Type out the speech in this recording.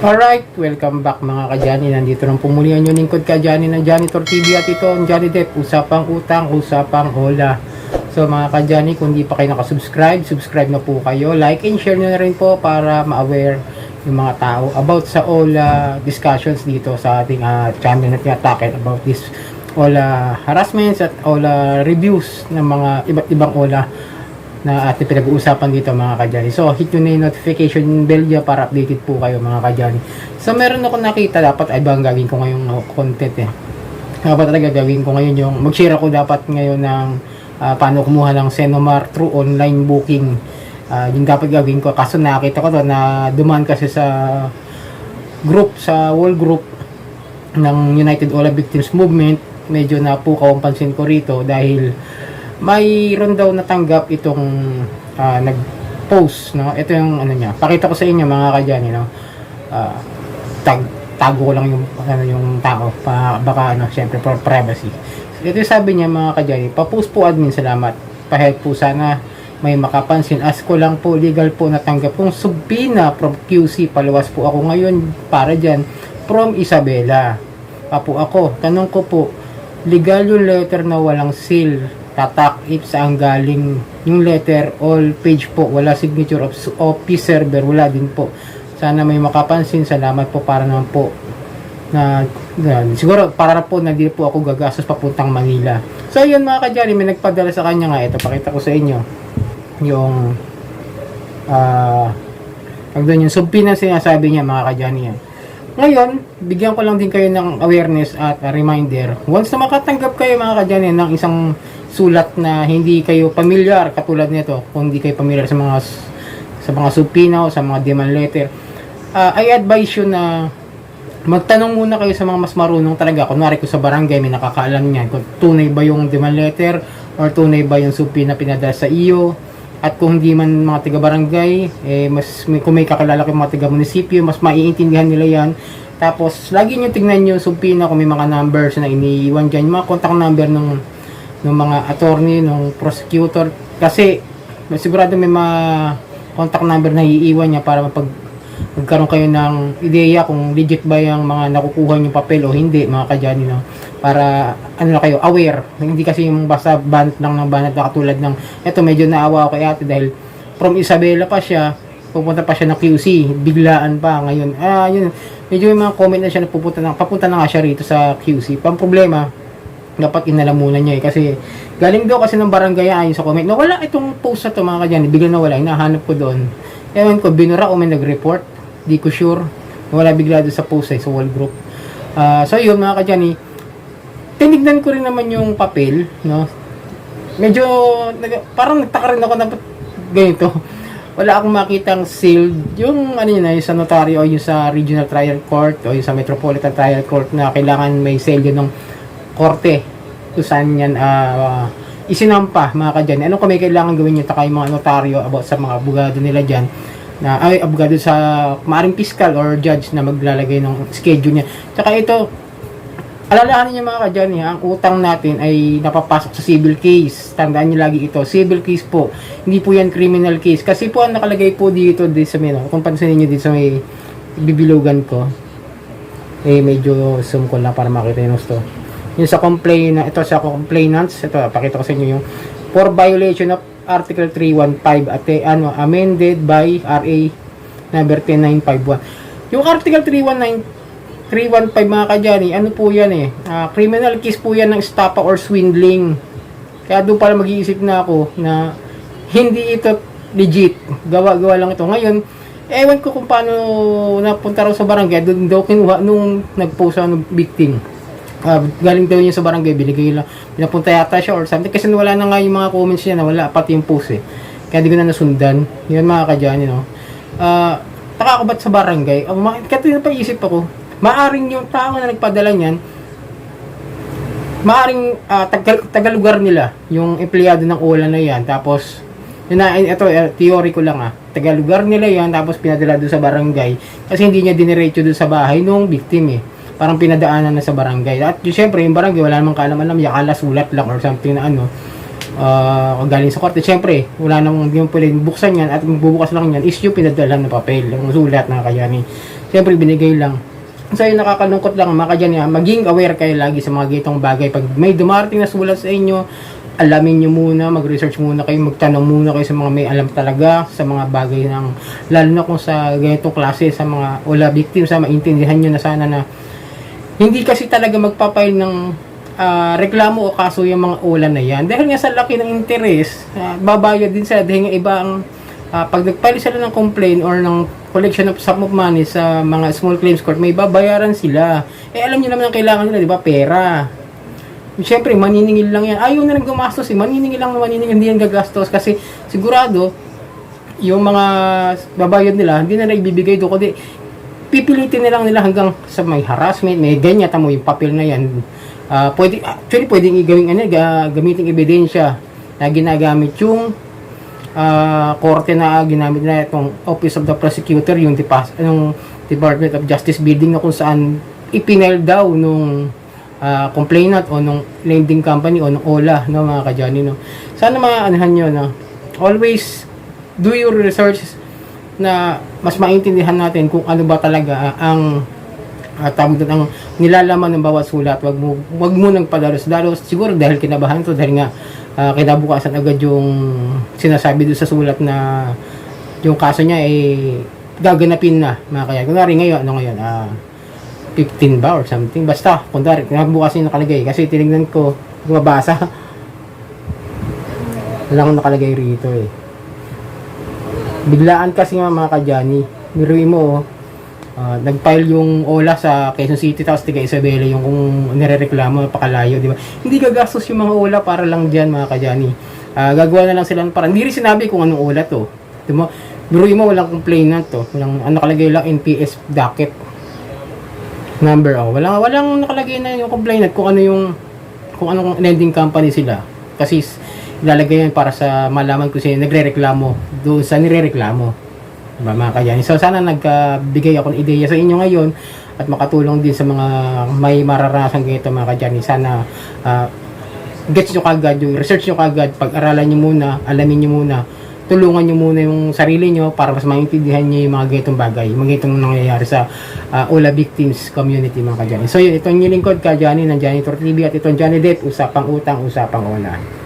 Alright, welcome back mga kadyani. Nandito nang pumulian yung lingkod kadyani ng Janitor TV at ito ang Johnny Depp. Usapang utang, usapang hola. So mga kadyani, kung di pa kayo nakasubscribe, subscribe na po kayo. Like and share nyo na rin po para ma-aware yung mga tao about sa all uh, discussions dito sa ating uh, channel na tinatake about this all uh, harassments at all uh, reviews ng mga iba't ibang ola na ating pinag-uusapan dito mga kadyani. So, hit nyo na yung notification bell niya para updated po kayo mga kadyani. So, meron ako nakita, dapat ay bang gagawin ko ngayong content eh. Dapat talaga gawin ko ngayon yung, mag-share ako dapat ngayon ng uh, paano kumuha ng Senomar through online booking. Uh, yung dapat gawin ko. Kaso nakita ko to na dumaan kasi sa group, sa wall group ng United Ola Victims Movement. Medyo napukaw ang pansin ko rito dahil mayroon daw natanggap itong ah, nag-post, no? Ito yung ano niya. Pakita ko sa inyo mga kadyani, no? Ah, tag tago ko lang yung ano yung tao pa baka ano syempre for privacy. Ito yung sabi niya mga kadyani, pa-post po admin salamat. Pa-help po sana may makapansin. As ko lang po, legal po natanggap kong subpina from QC. Paluwas po ako ngayon para dyan from Isabela. Pa po ako. Tanong ko po, legal yung letter na walang seal tatak if saan galing. Yung letter all page po. Wala signature of office server. Wala din po. Sana may makapansin. Salamat po para naman po na, na siguro para na po na di po ako gagastos papuntang Manila. So yun mga kadyari may nagpadala sa kanya nga. Ito pakita ko sa inyo. Yung ah uh, yung subpina sinasabi niya mga kadyani yan. Ngayon, bigyan ko lang din kayo ng awareness at reminder. Once na makatanggap kayo mga kadyanin ng isang sulat na hindi kayo familiar katulad nito, kung hindi kayo familiar sa mga sa mga subpoena o sa mga demand letter, uh, I advise you na magtanong muna kayo sa mga mas marunong talaga. Kunwari ko sa barangay may nakakaalam niyan kung tunay ba yung demand letter or tunay ba yung subpoena pinadala sa iyo. At kung hindi man mga taga barangay, eh, mas may, kung may kakilala kayong mga taga munisipyo, mas maiintindihan nila yan. Tapos, lagi nyo tignan yung subpoena kung may mga numbers na iniiwan yung mga contact number ng, ng mga attorney, ng prosecutor. Kasi, sigurado may mga contact number na iiwan niya para mapag magkaroon kayo ng ideya kung legit ba yung mga nakukuha yung papel o hindi, mga kadyani, no? Para, ano na kayo, aware. Hindi kasi yung basta banat lang ng banat na katulad ng, eto medyo naawa ako kay ate dahil from Isabela pa siya, pupunta pa siya ng QC, biglaan pa ngayon. Ah, yun, medyo may mga comment na siya na pupunta na, papunta na nga siya rito sa QC. Pang problema, dapat inalamunan niya eh. Kasi galing daw kasi ng barangay ayon sa comment. Nawala itong post na to mga kadyan. Bigla nawala. Hinahanap ko doon. Ewan ko, binura o may nag-report. Di ko sure. Wala bigla doon sa post eh, sa wall group. Ah, so yun mga kadyani, tinignan ko rin naman yung papel, no? Medyo, parang nagtaka rin ako na ganito. Wala akong makitang sealed yung ano yun, yung sa notaryo o yung sa regional trial court o yung sa metropolitan trial court na kailangan may seal yun ng korte kung saan yan ah, isinampa mga kadyan. Ano kung may kailangan gawin nyo taka yung mga notaryo about sa mga abogado nila dyan na ay abogado sa maaring fiscal or judge na maglalagay ng schedule niya. Tsaka ito, alalahanin niyo mga kadyan, eh, ang utang natin ay napapasok sa civil case. Tandaan niyo lagi ito, civil case po. Hindi po yan criminal case. Kasi po ang nakalagay po dito, dito sa may, no, kung pansinin niyo dito sa may bibilugan ko, eh medyo zoom ko lang para makita yung gusto. Yung sa complain ito sa complainants, ito pakita ko sa inyo yung for violation of Article 315 at eh, ano amended by RA number 10951. Yung Article 319 315 mga kadyani, ano po yan eh, ah, criminal case po yan ng estafa or swindling. Kaya doon pala mag-iisip na ako na hindi ito legit. Gawa-gawa lang ito. Ngayon, ewan ko kung paano napunta raw sa barangay. Doon daw kinuha nung nag-post ang victim. Ah, galing daw niya sa barangay, binigay lang. Pinapunta yata siya or something. Kasi wala na nga yung mga comments niya na wala pati yung post eh. Kaya di ko na nasundan. Yun mga kadyani, no? Ah, taka ako ba't sa barangay? Uh, Kaya pa isip ako, maaring yung tao na nagpadala niyan, maaring ah, tagal, tagalugar nila yung empleyado ng ULA na yan. Tapos, yun na, ito, eh, theory ko lang ah. Tagalugar nila yan, tapos pinadala doon sa barangay. Kasi hindi niya diniretso doon sa bahay nung victim eh. Parang pinadaanan na sa barangay. At syempre, yung barangay, wala namang kaalaman alam yakala sulat lang or something na ano. ah galing sa korte. Syempre, wala namang hindi mo pwedeng buksan yan at magbubukas lang yan is yung pinadala ng papel, yung sulat na kaya ni. Siyempre, binigay lang. So, yun nakakalungkot lang mga kadyan, ah, maging aware kayo lagi sa mga gitong bagay. Pag may dumarating na sulat sa inyo, alamin nyo muna, mag-research muna kayo, magtanong muna kayo sa mga may alam talaga sa mga bagay ng, lalo na kung sa ganitong klase, sa mga wala victim, sa maintindihan nyo na sana na hindi kasi talaga magpapail ng ah, reklamo o kaso yung mga ulan na yan. Dahil nga sa laki ng interest, ah, babayad din sila dahil nga iba ang ah, pag nagpile sila ng complaint or ng collection of sum of money sa mga small claims court, may babayaran sila. Eh alam niyo naman ang kailangan nila, di ba? Pera. Siyempre, maniningil lang yan. Ayaw na lang gumastos eh. Maniningil lang maniningil, hindi yan gagastos. Kasi sigurado, yung mga babayad nila, hindi na naibibigay doon. Kundi, pipilitin na lang nila hanggang sa may harassment, may ganyan, tamo yung papel na yan. Ah, pwede, actually, pwedeng igawing ano, ga, gamitin ebidensya na ginagamit yung ah, korte na ginamit na itong Office of the Prosecutor, yung, depas, yung Department of Justice building na kung saan ipinail daw nung ah, complainant o nung lending company o nung OLA, no, mga kadyani, no. Sana maanahan nyo, no. Always do your research na mas maintindihan natin kung ano ba talaga ang uh, tawag doon ang nilalaman ng bawat sulat. Wag mo wag mo nang padalos-dalos siguro dahil kinabahan to dahil nga ah, kinabukasan agad yung sinasabi doon sa sulat na yung kaso niya ay gaganapin na mga kaya. Kunwari ngayon, ano ngayon, ah 15 ba or something. Basta, kunwari, kinabukasan yung nakalagay. Kasi tinignan ko, mabasa. Wala akong nakalagay rito eh. Biglaan kasi nga mga kadyani. Miruin mo, oh, ah, nag-file yung OLA sa Quezon City tapos tiga Isabela yung kung nirereklamo pakalayo, di ba? Hindi gagastos yung mga OLA para lang diyan mga kadyani. Ah, gagawa na lang sila ng parang hindi rin sinabi kung anong OLA to. Di ba? Biruin mo walang complainant to. Walang ano nakalagay lang NPS docket number oh. Walang walang nakalagay na yung complainant kung ano yung kung anong lending company sila. Kasi ilalagay yan para sa malaman kung sino nagrereklamo doon sa nirereklamo. Diba mga kayani? So sana nagkabigay ako ng ideya sa inyo ngayon at makatulong din sa mga may mararanasan ganito mga kayani. Sana ah, gets nyo kagad, yung research nyo kagad, pag-aralan nyo muna, alamin nyo muna, tulungan nyo muna yung sarili nyo para mas maintindihan nyo yung mga ganitong bagay, mga ganitong nangyayari sa uh, Ola Victims Community mga kajani. So yun, ito yung lingkod ka, Johnny, ng Janitor TV at ito ang Johnny Depp, usapang utang, usapang Ola.